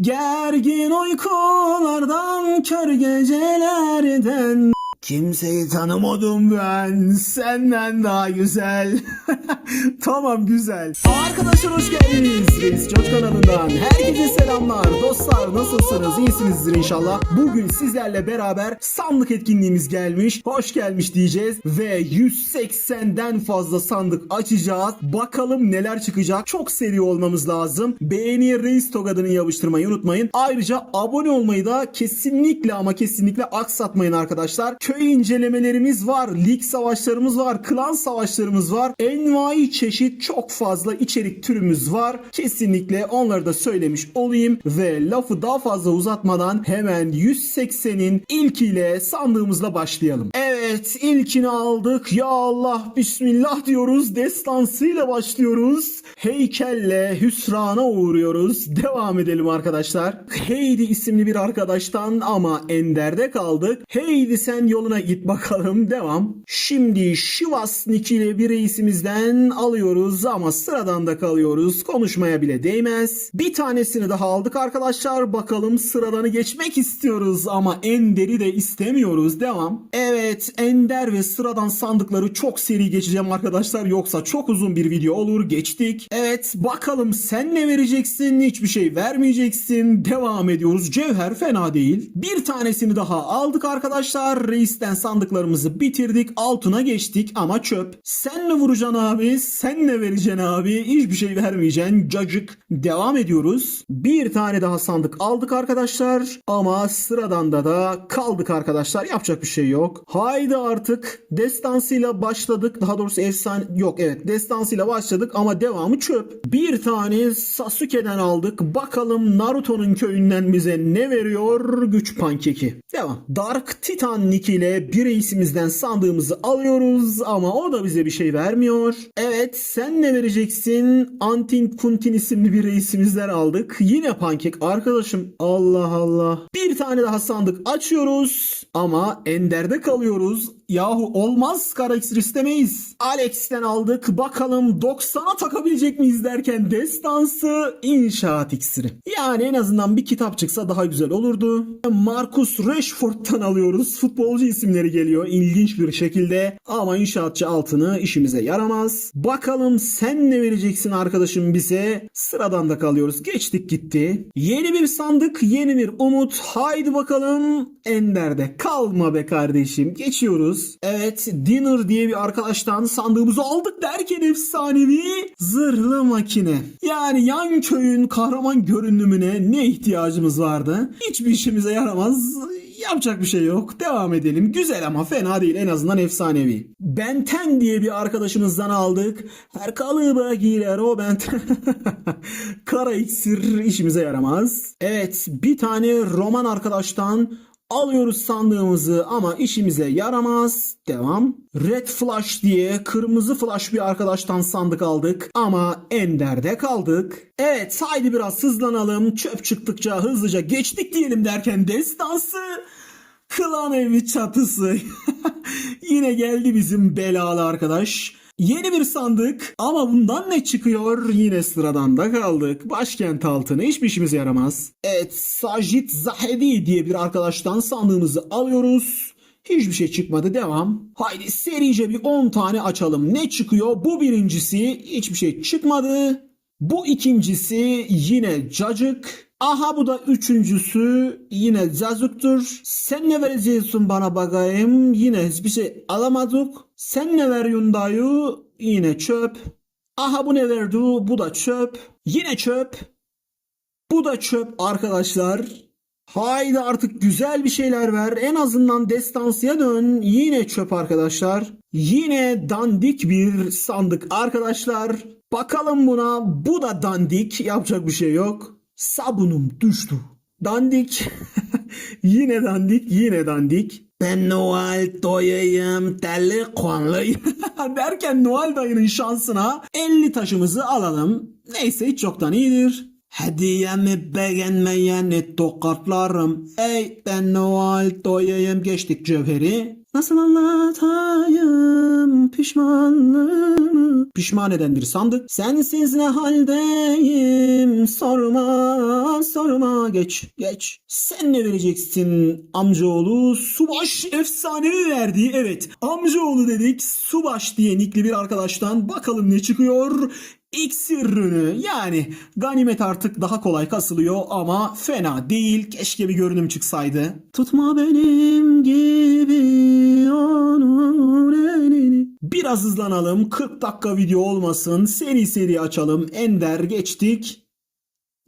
Gergin uykulardan kör gecelerden Kimseyi tanımadım ben senden daha güzel. tamam güzel. Arkadaşlar hoş geldiniz. Reis Coç kanalından herkese selamlar. Dostlar nasılsınız? İyisinizdir inşallah. Bugün sizlerle beraber sandık etkinliğimiz gelmiş. Hoş gelmiş diyeceğiz. Ve 180'den fazla sandık açacağız. Bakalım neler çıkacak. Çok seri olmamız lazım. Beğeniye Reis Togadını yapıştırmayı unutmayın. Ayrıca abone olmayı da kesinlikle ama kesinlikle aksatmayın arkadaşlar. Köy incelemelerimiz var. Lig savaşlarımız var. Klan savaşlarımız var. Envai çeşit çok fazla içerik türümüz var. Kesinlikle onları da söylemiş olayım. Ve lafı daha fazla uzatmadan hemen 180'in ilkiyle sandığımızla başlayalım. Evet ilkini aldık. Ya Allah bismillah diyoruz. Destansıyla başlıyoruz. Heykelle hüsrana uğruyoruz. Devam edelim arkadaşlar. Heidi isimli bir arkadaştan ama Ender'de kaldık. Heidi sen yoluna git bakalım. Devam. Şimdi Şivas Nikili bir reisimizden alıyoruz ama sıradan da kalıyoruz. Konuşmaya bile değmez. Bir tanesini daha aldık arkadaşlar. Bakalım sıradanı geçmek istiyoruz ama Ender'i de istemiyoruz. Devam. Evet Ender ve sıradan sandıkları çok seri geçeceğim arkadaşlar. Yoksa çok uzun bir video olur. Geçtik. Evet bakalım sen ne vereceksin? Hiçbir şey vermeyeceksin. Devam ediyoruz. Cevher fena değil. Bir tanesini daha aldık arkadaşlar. Reisten sandıklarımızı bitirdik. Altına geçtik ama çöp. Sen mi vuracaksın abi? Sen ne vereceksin abi? Hiçbir şey vermeyeceksin. Cacık. Devam ediyoruz. Bir tane daha sandık aldık arkadaşlar. Ama sıradan da da kaldık arkadaşlar. Yapacak bir şey yok. Haydi artık. Destansıyla başladık. Daha doğrusu efsane yok evet. Destansıyla başladık ama devamı çöp. Bir tane Sasuke'den aldık. Bakalım Naruto'nun köyünden bize ne veriyor? Güç pankeki. Devam. Dark Titan Nick ile bir reisimizden sandığımızı alıyoruz ama o da bize bir şey vermiyor. Evet sen ne vereceksin? Antin Kuntin isimli bir reisimizden aldık. Yine pankek arkadaşım. Allah Allah. Bir tane daha sandık açıyoruz ama Ender'de kalıyoruz. nos Yahu olmaz kara iksir istemeyiz. Alex'ten aldık. Bakalım 90'a takabilecek miyiz derken destansı inşaat iksiri. Yani en azından bir kitap çıksa daha güzel olurdu. Marcus Rashford'tan alıyoruz. Futbolcu isimleri geliyor ilginç bir şekilde. Ama inşaatçı altını işimize yaramaz. Bakalım sen ne vereceksin arkadaşım bize? Sıradan da kalıyoruz. Geçtik gitti. Yeni bir sandık, yeni bir umut. Haydi bakalım. Ender'de kalma be kardeşim. Geçiyoruz. Evet, Dinner diye bir arkadaştan sandığımızı aldık derken efsanevi zırhlı makine. Yani yan köyün kahraman görünümüne ne ihtiyacımız vardı? Hiçbir işimize yaramaz. Yapacak bir şey yok. Devam edelim. Güzel ama fena değil. En azından efsanevi. Benten diye bir arkadaşımızdan aldık. Her kalıba girer o Benten. Kara iksir işimize yaramaz. Evet bir tane roman arkadaştan Alıyoruz sandığımızı ama işimize yaramaz. Devam. Red Flash diye kırmızı flash bir arkadaştan sandık aldık ama Ender'de kaldık. Evet haydi biraz hızlanalım. Çöp çıktıkça hızlıca geçtik diyelim derken destansı Klan evi çatısı. Yine geldi bizim belalı arkadaş. Yeni bir sandık ama bundan ne çıkıyor? Yine sıradan da kaldık. Başkent altını hiçbir işimize yaramaz. Evet Sajid Zahedi diye bir arkadaştan sandığımızı alıyoruz. Hiçbir şey çıkmadı devam. Haydi serice bir 10 tane açalım. Ne çıkıyor? Bu birincisi hiçbir şey çıkmadı. Bu ikincisi yine cacık. Aha bu da üçüncüsü yine cazıktır. Sen ne vereceksin bana bakayım? Yine hiçbir şey alamadık. Sen ne veriyorsun dayı? Yine çöp. Aha bu ne verdi? Bu da çöp. Yine çöp. Bu da çöp arkadaşlar. Haydi artık güzel bir şeyler ver. En azından destansıya dön. Yine çöp arkadaşlar. Yine dandik bir sandık arkadaşlar. Bakalım buna. Bu da dandik. Yapacak bir şey yok. Sabunum düştü. Dandik. yine dandik. Yine dandik. Ben Noel doyayım delikanlı. Derken Noel dayının şansına 50 taşımızı alalım. Neyse hiç çoktan iyidir. Hediyemi beğenmeyeni tokatlarım. Ey ben Noel doyayım geçtik cevheri. Nasıl anlatayım pişmanlığımı? Pişman eden bir sandık. Sensiz ne haldeyim sorma sorma geç geç. Sen ne vereceksin amcaoğlu? Subaş efsanevi verdi. Evet amcaoğlu dedik. Subaş diye nikli bir arkadaştan bakalım ne çıkıyor. İksir ürünü yani ganimet artık daha kolay kasılıyor ama fena değil. Keşke bir görünüm çıksaydı. Tutma benim gibi onun elini. Biraz hızlanalım. 40 dakika video olmasın. Seri seri açalım. Ender geçtik.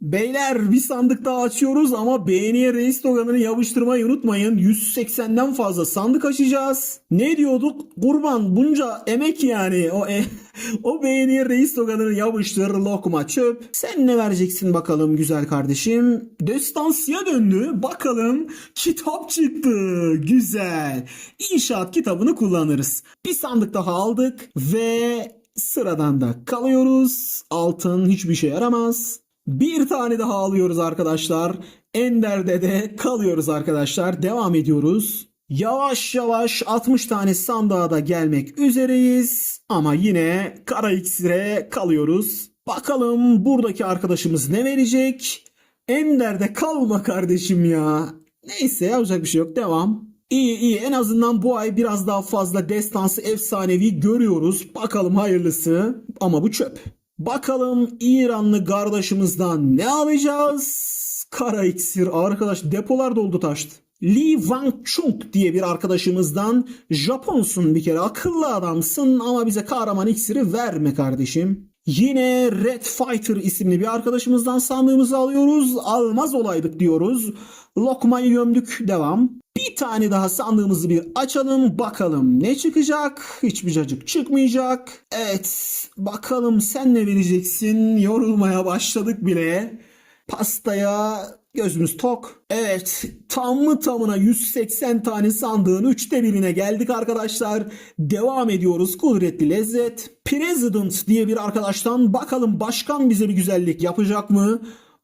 Beyler bir sandık daha açıyoruz ama beğeniye reis sloganını yapıştırmayı unutmayın. 180'den fazla sandık açacağız. Ne diyorduk? Kurban bunca emek yani. O e o beğeniye reis sloganını yapıştır lokma çöp. Sen ne vereceksin bakalım güzel kardeşim? Destansiye döndü. Bakalım kitap çıktı. Güzel. İnşaat kitabını kullanırız. Bir sandık daha aldık ve sıradan da kalıyoruz. Altın hiçbir şey yaramaz. Bir tane daha alıyoruz arkadaşlar. Ender'de de kalıyoruz arkadaşlar. Devam ediyoruz. Yavaş yavaş 60 tane sandığa da gelmek üzereyiz. Ama yine kara iksire kalıyoruz. Bakalım buradaki arkadaşımız ne verecek? Ender'de kalma kardeşim ya. Neyse yapacak bir şey yok. Devam. İyi iyi en azından bu ay biraz daha fazla destansı efsanevi görüyoruz. Bakalım hayırlısı. Ama bu çöp. Bakalım İranlı kardeşimizden ne alacağız? Kara iksir arkadaş depolar doldu taştı. Lee Wang Chung diye bir arkadaşımızdan Japonsun bir kere akıllı adamsın ama bize kahraman iksiri verme kardeşim. Yine Red Fighter isimli bir arkadaşımızdan sandığımızı alıyoruz. Almaz olaydık diyoruz. Lokmayı gömdük devam. Bir tane daha sandığımızı bir açalım bakalım ne çıkacak? Hiçbir cacık çıkmayacak. Evet bakalım sen ne vereceksin? Yorulmaya başladık bile. Pastaya gözümüz tok. Evet tamı tamına 180 tane sandığın üçte birine geldik arkadaşlar. Devam ediyoruz kudretli lezzet. President diye bir arkadaştan bakalım başkan bize bir güzellik yapacak mı?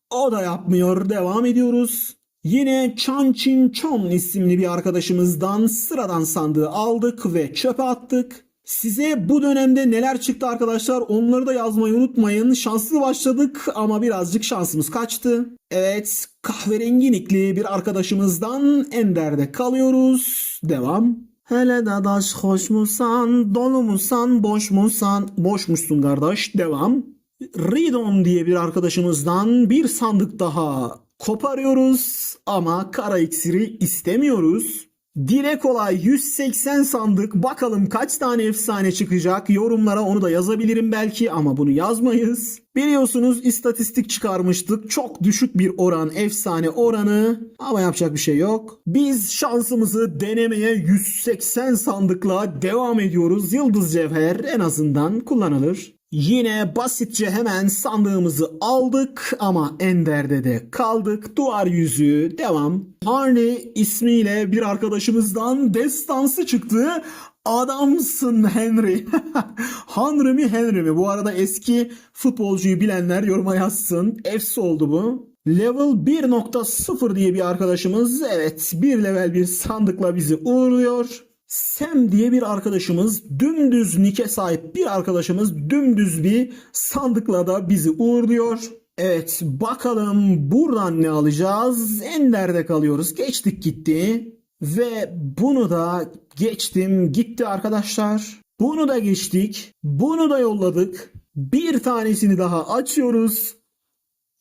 O da yapmıyor. Devam ediyoruz. Yine Chan Chin Chon isimli bir arkadaşımızdan sıradan sandığı aldık ve çöpe attık. Size bu dönemde neler çıktı arkadaşlar onları da yazmayı unutmayın. Şanslı başladık ama birazcık şansımız kaçtı. Evet kahverengi nikli bir arkadaşımızdan Ender'de kalıyoruz. Devam. Hele dadaş hoş musan, dolu musan, boş musan? Boşmuşsun kardeş. Devam. Ridon diye bir arkadaşımızdan bir sandık daha koparıyoruz ama kara iksiri istemiyoruz. Dile kolay 180 sandık bakalım kaç tane efsane çıkacak yorumlara onu da yazabilirim belki ama bunu yazmayız. Biliyorsunuz istatistik çıkarmıştık çok düşük bir oran efsane oranı ama yapacak bir şey yok. Biz şansımızı denemeye 180 sandıkla devam ediyoruz. Yıldız cevher en azından kullanılır. Yine basitçe hemen sandığımızı aldık ama Ender'de de kaldık. Duvar yüzü devam. Harney ismiyle bir arkadaşımızdan destansı çıktı. Adamsın Henry. Henry mi Henry mi? Bu arada eski futbolcuyu bilenler yoruma yazsın. Efsi oldu bu. Level 1.0 diye bir arkadaşımız evet bir level bir sandıkla bizi uğurluyor. Sam diye bir arkadaşımız dümdüz nike sahip bir arkadaşımız dümdüz bir sandıkla da bizi uğurluyor. Evet bakalım buradan ne alacağız? Ender'de kalıyoruz. Geçtik gitti. Ve bunu da geçtim gitti arkadaşlar. Bunu da geçtik. Bunu da yolladık. Bir tanesini daha açıyoruz.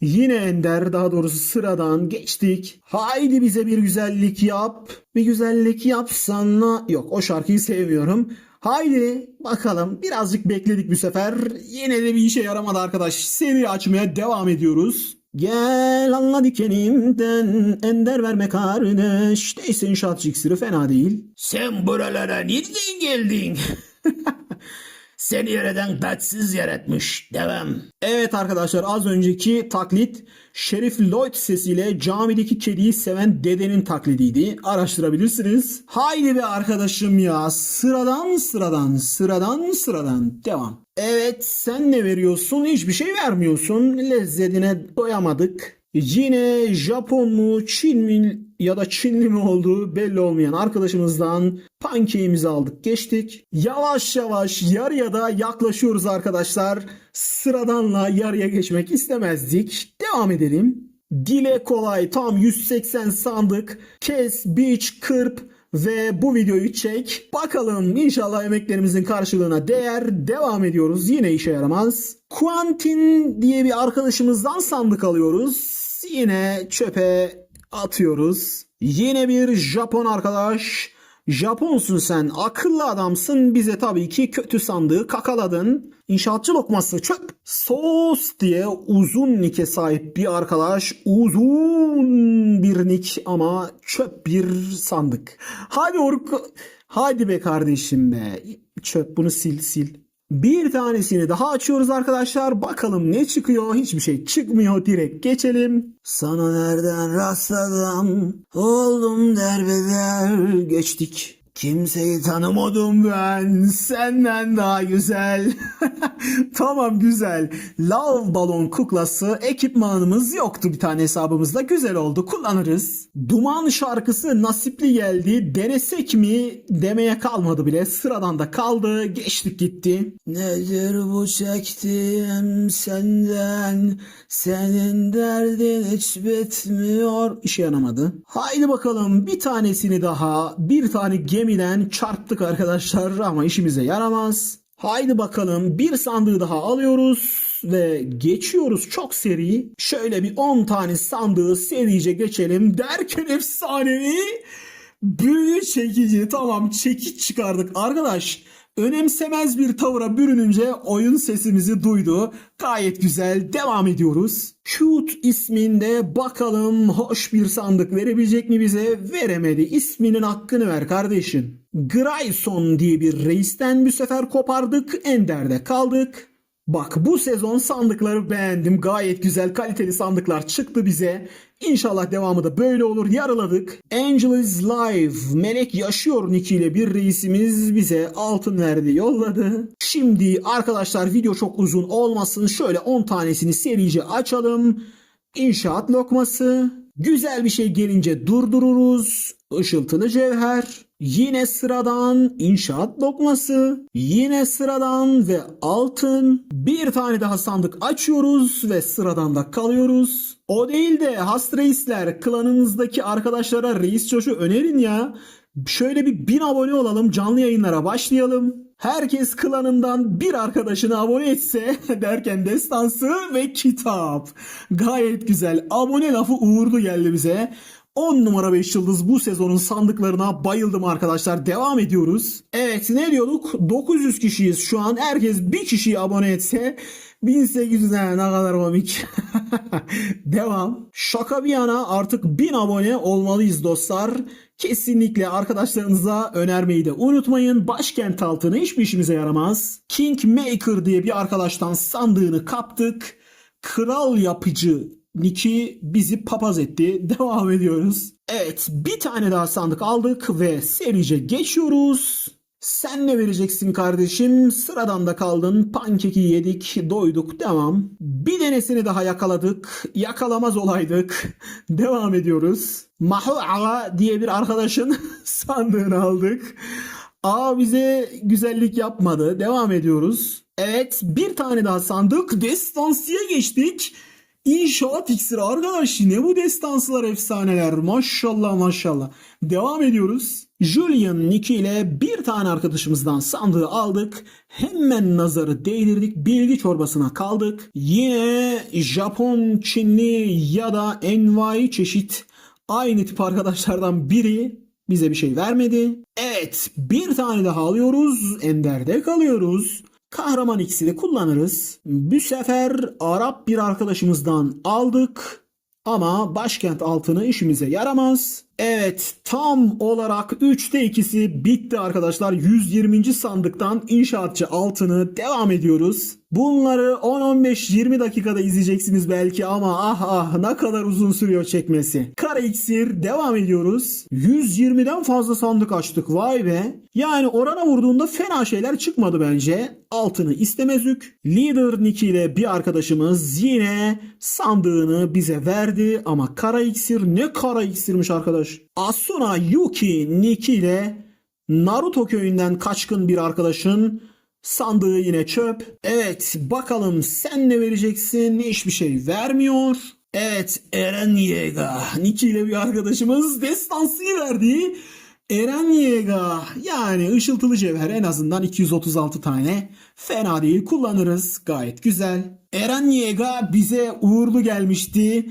Yine Ender daha doğrusu sıradan geçtik. Haydi bize bir güzellik yap. Bir güzellik yapsana. Yok o şarkıyı sevmiyorum. Haydi bakalım birazcık bekledik bu sefer. Yine de bir işe yaramadı arkadaş. Seri açmaya devam ediyoruz. Gel anla dikenimden ender verme kardeş. Neyse inşaatçı iksiri fena değil. Sen buralara nereden geldin? Seni yereden tatsız yaratmış. Devam. Evet arkadaşlar az önceki taklit Şerif Lloyd sesiyle camideki kediyi seven dedenin taklidiydi. Araştırabilirsiniz. Haydi be arkadaşım ya. Sıradan sıradan sıradan sıradan. Devam. Evet sen ne veriyorsun? Hiçbir şey vermiyorsun. Lezzetine doyamadık. Yine Japon mu, Çin mi ya da Çinli mi olduğu belli olmayan arkadaşımızdan pankeğimizi aldık geçtik. Yavaş yavaş yarıya da yaklaşıyoruz arkadaşlar. Sıradanla yarıya geçmek istemezdik. Devam edelim. Dile kolay tam 180 sandık. Kes, biç, kırp ve bu videoyu çek. Bakalım inşallah emeklerimizin karşılığına değer. Devam ediyoruz. Yine işe yaramaz. Quentin diye bir arkadaşımızdan sandık alıyoruz. Yine çöpe atıyoruz. Yine bir Japon arkadaş. Japonsun sen, akıllı adamsın. Bize tabii ki kötü sandığı kakaladın. İnşaatçı lokması çöp. Sos diye uzun nike sahip bir arkadaş. Uzun bir nick ama çöp bir sandık. Hadi Orku. Hadi be kardeşim be. Çöp bunu sil sil. Bir tanesini daha açıyoruz arkadaşlar. Bakalım ne çıkıyor? Hiçbir şey çıkmıyor. Direkt geçelim. Sana nereden rastladım? Oldum derbeder. Geçtik. Kimseyi tanımadım ben. Senden daha güzel. tamam güzel. Love balon kuklası ekipmanımız yoktu bir tane hesabımızda. Güzel oldu. Kullanırız. Duman şarkısı nasipli geldi. Denesek mi demeye kalmadı bile. Sıradan da kaldı. Geçtik gitti. Nedir bu çektiğim senden? Senin derdin hiç bitmiyor. İşe yaramadı. Haydi bakalım bir tanesini daha. Bir tane gemiden çarptık arkadaşlar ama işimize yaramaz. Haydi bakalım bir sandığı daha alıyoruz ve geçiyoruz çok seri. Şöyle bir 10 tane sandığı serice geçelim derken efsanevi büyü çekici tamam çekiç çıkardık arkadaş. Önemsemez bir tavıra bürününce oyun sesimizi duydu. Gayet güzel devam ediyoruz. Shoot isminde bakalım hoş bir sandık verebilecek mi bize? Veremedi. İsminin hakkını ver kardeşim. Grayson diye bir reisten bu sefer kopardık. Ender'de kaldık. Bak bu sezon sandıkları beğendim. Gayet güzel kaliteli sandıklar çıktı bize. İnşallah devamı da böyle olur. Yaraladık. Angel is live. Melek yaşıyor ile bir reisimiz bize altın verdi yolladı. Şimdi arkadaşlar video çok uzun olmasın. Şöyle 10 tanesini serice açalım. İnşaat lokması. Güzel bir şey gelince durdururuz. Işıltılı cevher. Yine sıradan inşaat lokması. Yine sıradan ve altın. Bir tane daha sandık açıyoruz ve sıradan da kalıyoruz. O değil de has reisler klanınızdaki arkadaşlara reis çoşu önerin ya. Şöyle bir bin abone olalım canlı yayınlara başlayalım. Herkes klanından bir arkadaşını abone etse derken destansı ve kitap. Gayet güzel. Abone lafı uğurlu geldi bize. 10 numara 5 yıldız bu sezonun sandıklarına bayıldım arkadaşlar. Devam ediyoruz. Evet ne diyorduk? 900 kişiyiz şu an. Herkes bir kişiyi abone etse 1800 ne ne kadar komik. Devam. Şaka bir yana artık 1000 abone olmalıyız dostlar. Kesinlikle arkadaşlarınıza önermeyi de unutmayın. Başkent altını hiçbir işimize yaramaz. Kingmaker diye bir arkadaştan sandığını kaptık. Kral yapıcı Nick'i bizi papaz etti. Devam ediyoruz. Evet bir tane daha sandık aldık ve serice geçiyoruz. Sen ne vereceksin kardeşim? Sıradan da kaldın. Pankeki yedik, doyduk. Devam. Bir denesini daha yakaladık. Yakalamaz olaydık. Devam ediyoruz. Mahu diye bir arkadaşın sandığını aldık. Aa bize güzellik yapmadı. Devam ediyoruz. Evet bir tane daha sandık. Destansiye geçtik. İnşaat iksiri arkadaş ne bu destansılar efsaneler maşallah maşallah. Devam ediyoruz. Julian Nick ile bir tane arkadaşımızdan sandığı aldık. Hemen nazarı değdirdik. Bilgi çorbasına kaldık. Yine Japon, Çinli ya da envai çeşit aynı tip arkadaşlardan biri bize bir şey vermedi. Evet bir tane daha alıyoruz. Ender'de kalıyoruz. Kahraman iksiri kullanırız. Bu sefer Arap bir arkadaşımızdan aldık. Ama başkent altını işimize yaramaz. Evet tam olarak 3'te 2'si bitti arkadaşlar. 120. sandıktan inşaatçı altını devam ediyoruz. Bunları 10-15-20 dakikada izleyeceksiniz belki ama ah ah ne kadar uzun sürüyor çekmesi. Kara iksir devam ediyoruz. 120'den fazla sandık açtık vay be. Yani orana vurduğunda fena şeyler çıkmadı bence. Altını istemezük. Leader Nick ile bir arkadaşımız yine sandığını bize verdi ama kara iksir ne kara iksirmiş arkadaş. Asuna Yuki Nick ile Naruto köyünden kaçkın bir arkadaşın sandığı yine çöp. Evet bakalım sen ne vereceksin? Hiçbir şey vermiyor. Evet Eren Yega. Niki ile bir arkadaşımız destansıyı verdi. Eren Yega yani ışıltılı cevher en azından 236 tane. Fena değil kullanırız gayet güzel. Eren Yega bize uğurlu gelmişti.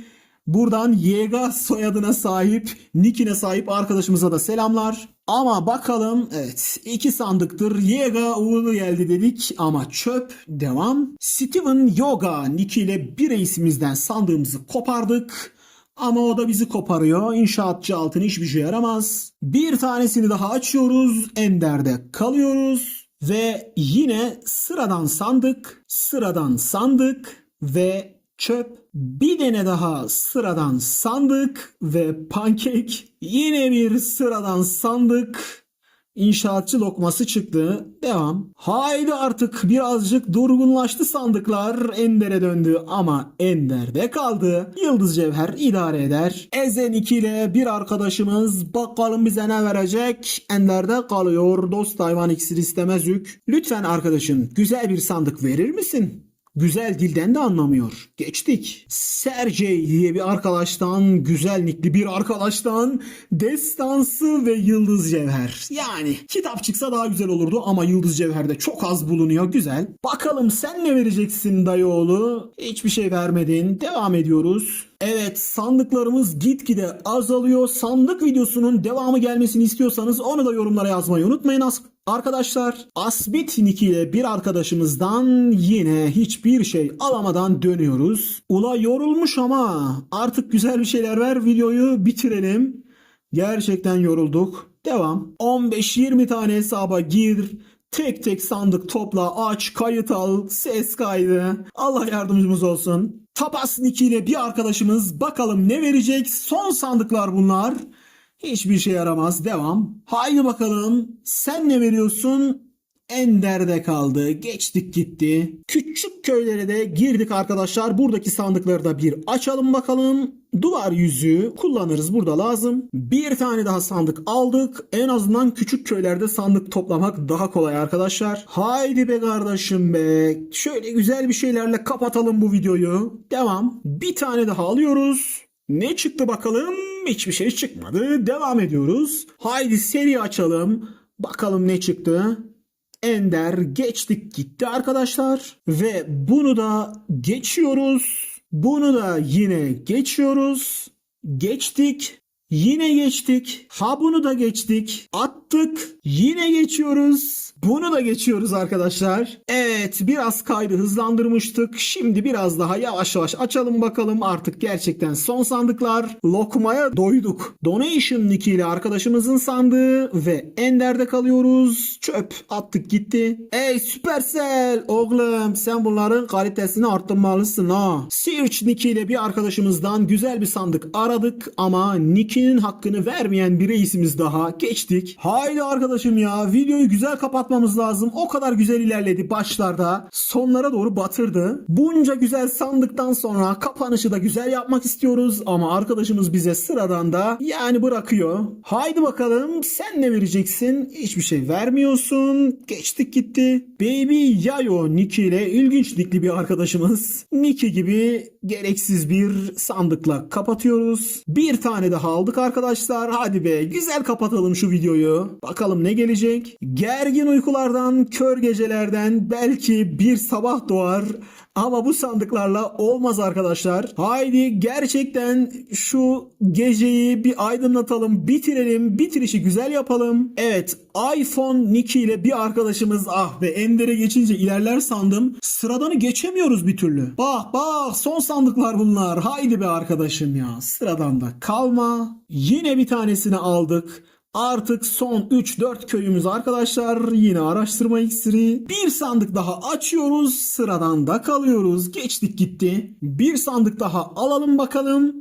Buradan Yega soyadına sahip, nickine sahip arkadaşımıza da selamlar. Ama bakalım evet iki sandıktır Yega uğurlu geldi dedik ama çöp devam. Steven Yoga nick ile bir reisimizden sandığımızı kopardık. Ama o da bizi koparıyor. İnşaatçı altın hiçbir şey yaramaz. Bir tanesini daha açıyoruz. Ender'de kalıyoruz. Ve yine sıradan sandık, sıradan sandık ve çöp. Bir tane daha sıradan sandık ve pankek. Yine bir sıradan sandık. İnşaatçı lokması çıktı. Devam. Haydi artık birazcık durgunlaştı sandıklar. Ender'e döndü ama Ender'de kaldı. Yıldız Cevher idare eder. Ezen 2 ile bir arkadaşımız bakalım bize ne verecek. Ender'de kalıyor. Dost hayvan iksir istemez yük. Lütfen arkadaşım güzel bir sandık verir misin? Güzel dilden de anlamıyor. Geçtik. Sergey diye bir arkadaştan, güzel nickli bir arkadaştan destansı ve yıldız cevher. Yani kitap çıksa daha güzel olurdu ama yıldız cevherde çok az bulunuyor. Güzel. Bakalım sen ne vereceksin dayıoğlu? Hiçbir şey vermedin. Devam ediyoruz. Evet sandıklarımız gitgide azalıyor. Sandık videosunun devamı gelmesini istiyorsanız onu da yorumlara yazmayı unutmayın arkadaşlar. Asbit Nick ile bir arkadaşımızdan yine hiçbir şey alamadan dönüyoruz. Ula yorulmuş ama artık güzel bir şeyler ver videoyu bitirelim. Gerçekten yorulduk. Devam. 15-20 tane hesaba gir. Tek tek sandık topla, aç, kayıt al, ses kaydı. Allah yardımcımız olsun. Tapas Nick ile bir arkadaşımız bakalım ne verecek? Son sandıklar bunlar. Hiçbir şey yaramaz. Devam. Haydi bakalım. Sen ne veriyorsun? Ender'de kaldı. Geçtik gitti. Küçük köylere de girdik arkadaşlar. Buradaki sandıkları da bir açalım bakalım. Duvar yüzüğü kullanırız burada lazım. Bir tane daha sandık aldık. En azından küçük köylerde sandık toplamak daha kolay arkadaşlar. Haydi be kardeşim be. Şöyle güzel bir şeylerle kapatalım bu videoyu. Devam. Bir tane daha alıyoruz. Ne çıktı bakalım? Hiçbir şey çıkmadı. Devam ediyoruz. Haydi seri açalım. Bakalım ne çıktı. Ender geçtik gitti arkadaşlar. Ve bunu da geçiyoruz. Bunu da yine geçiyoruz. Geçtik. Yine geçtik. Ha bunu da geçtik. Attık. Yine geçiyoruz. Bunu da geçiyoruz arkadaşlar. Evet biraz kaydı hızlandırmıştık. Şimdi biraz daha yavaş yavaş açalım bakalım. Artık gerçekten son sandıklar. Lokmaya doyduk. Donation Nick ile arkadaşımızın sandığı ve Ender'de kalıyoruz. Çöp attık gitti. Ey Supercell oğlum sen bunların kalitesini arttırmalısın ha. Search Nick ile bir arkadaşımızdan güzel bir sandık aradık ama Nick'in hakkını vermeyen bir reisimiz daha geçtik. Haydi arkadaşım ya videoyu güzel kapatmamız lazım. O kadar güzel ilerledi başlarda. Sonlara doğru batırdı. Bunca güzel sandıktan sonra kapanışı da güzel yapmak istiyoruz ama arkadaşımız bize sıradan da yani bırakıyor. Haydi bakalım sen ne vereceksin? Hiçbir şey vermiyorsun. Geçtik gitti. Baby Yayo Nicky ile ilginç nickli bir arkadaşımız. Nicky gibi gereksiz bir sandıkla kapatıyoruz. Bir tane daha aldık arkadaşlar. Hadi be güzel kapatalım şu videoyu. Bakalım ne gelecek? Gergin uykulardan, kör gecelerden belki bir sabah doğar. Ama bu sandıklarla olmaz arkadaşlar. Haydi gerçekten şu geceyi bir aydınlatalım, bitirelim, bitirişi güzel yapalım. Evet iPhone Nicky ile bir arkadaşımız ah be Ender'e geçince ilerler sandım. Sıradanı geçemiyoruz bir türlü. Bak bak son sandıklar bunlar. Haydi be arkadaşım ya sıradan da kalma. Yine bir tanesini aldık. Artık son 3-4 köyümüz arkadaşlar. Yine araştırma iksiri. Bir sandık daha açıyoruz. Sıradan da kalıyoruz. Geçtik gitti. Bir sandık daha alalım bakalım.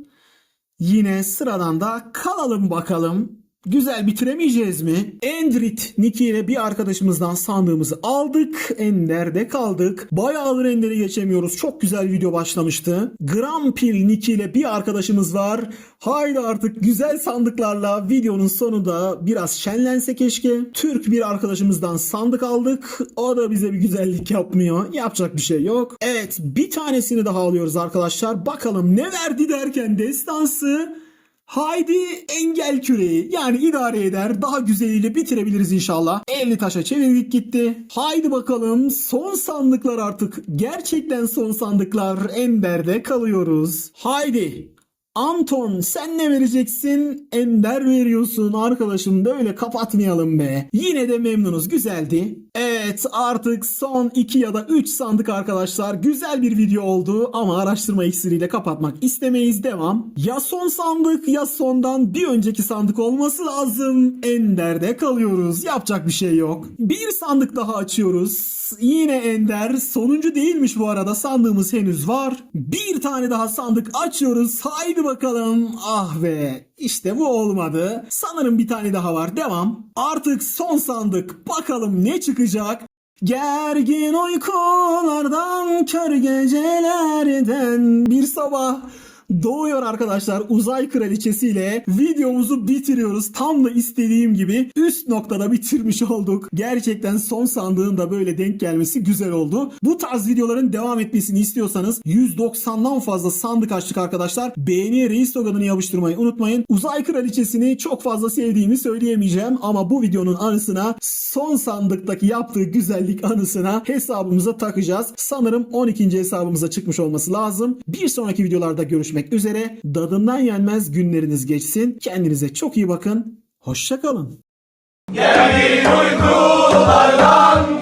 Yine sıradan da kalalım bakalım. Güzel bitiremeyeceğiz mi? Endrit Niki ile bir arkadaşımızdan sandığımızı aldık. Ender'de kaldık. Bayağıdır Ender'i geçemiyoruz. Çok güzel video başlamıştı. Grampil Niki ile bir arkadaşımız var. Haydi artık güzel sandıklarla videonun sonunda biraz şenlense keşke. Türk bir arkadaşımızdan sandık aldık. O da bize bir güzellik yapmıyor. Yapacak bir şey yok. Evet bir tanesini daha alıyoruz arkadaşlar. Bakalım ne verdi derken destansı. Haydi engel küreği yani idare eder daha güzeliyle bitirebiliriz inşallah. 50 taşa çevirdik gitti. Haydi bakalım son sandıklar artık gerçekten son sandıklar Ender'de kalıyoruz. Haydi Anton sen ne vereceksin? Ender veriyorsun arkadaşım da öyle kapatmayalım be. Yine de memnunuz güzeldi. Evet artık son 2 ya da 3 sandık arkadaşlar. Güzel bir video oldu ama araştırma iksiriyle kapatmak istemeyiz devam. Ya son sandık ya sondan bir önceki sandık olması lazım. Ender'de kalıyoruz. Yapacak bir şey yok. Bir sandık daha açıyoruz. Yine Ender. Sonuncu değilmiş bu arada. Sandığımız henüz var. Bir tane daha sandık açıyoruz. Haydi bakalım. Ah be. İşte bu olmadı. Sanırım bir tane daha var. Devam. Artık son sandık. Bakalım ne çıkacak. Gergin uykulardan, kör gecelerden bir sabah doğuyor arkadaşlar uzay kraliçesiyle videomuzu bitiriyoruz. Tam da istediğim gibi üst noktada bitirmiş olduk. Gerçekten son sandığın da böyle denk gelmesi güzel oldu. Bu tarz videoların devam etmesini istiyorsanız 190'dan fazla sandık açtık arkadaşlar. Beğeni reis sloganını yapıştırmayı unutmayın. Uzay kraliçesini çok fazla sevdiğimi söyleyemeyeceğim ama bu videonun anısına son sandıktaki yaptığı güzellik anısına hesabımıza takacağız. Sanırım 12. hesabımıza çıkmış olması lazım. Bir sonraki videolarda görüşmek üzere. Dadından yenmez günleriniz geçsin. Kendinize çok iyi bakın. Hoşçakalın. Gergin uykulardan